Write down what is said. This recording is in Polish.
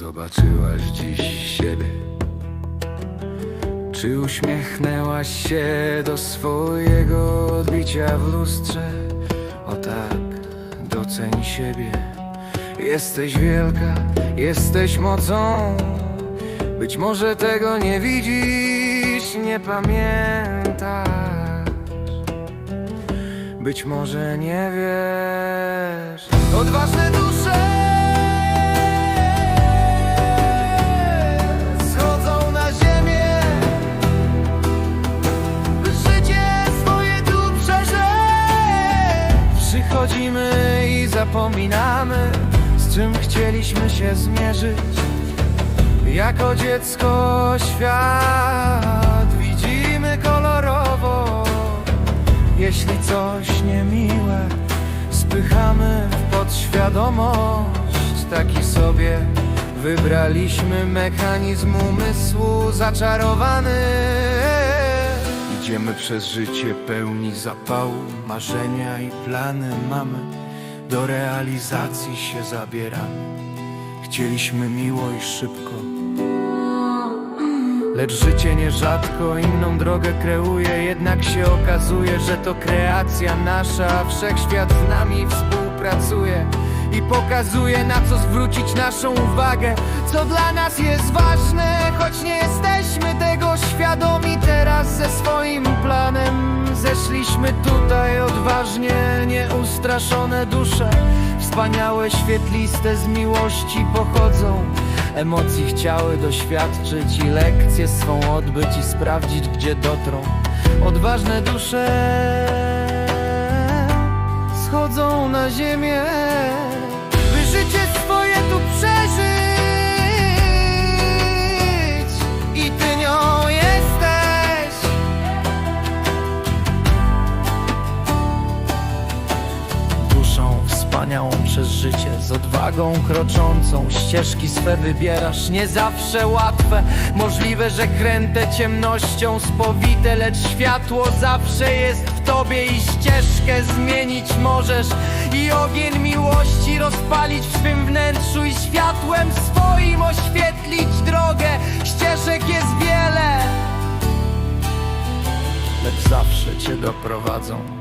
zobaczyłaś dziś siebie? Czy uśmiechnęłaś się do swojego odbicia w lustrze? O tak, doceń siebie. Jesteś wielka, jesteś mocą. Być może tego nie widzisz, nie pamiętasz. Być może nie wiesz. Odważne dusze Przychodzimy i zapominamy, z czym chcieliśmy się zmierzyć. Jako dziecko świat widzimy kolorowo. Jeśli coś niemiłe spychamy w podświadomość, taki sobie wybraliśmy mechanizm umysłu zaczarowany. Idziemy przez życie pełni zapału, marzenia i plany mamy, do realizacji się zabieramy. Chcieliśmy miło i szybko, Lecz życie nierzadko inną drogę kreuje. Jednak się okazuje, że to kreacja nasza. A Wszechświat z nami współpracuje I pokazuje na co zwrócić naszą uwagę. Co dla nas jest ważne Choć nie jesteśmy tego świadomi Teraz ze swoim planem Zeszliśmy tutaj odważnie Nieustraszone dusze. Wspaniałe, świetliste z miłości pochodzą. Emocji chciały doświadczyć i lekcje swą odbyć i sprawdzić, gdzie dotrą. Odważne dusze schodzą na ziemię, wspaniałą przez życie, z odwagą kroczącą. Ścieżki swe wybierasz, nie zawsze łatwe. Możliwe, że kręte ciemnością spowite, lecz światło zawsze jest w tobie i ścieżkę zmienić możesz. I ogień miłości rozpalić w swym wnętrzu i światłem swoim oświetlić drogę. Ścieżek jest wiele, lecz zawsze cię doprowadzą do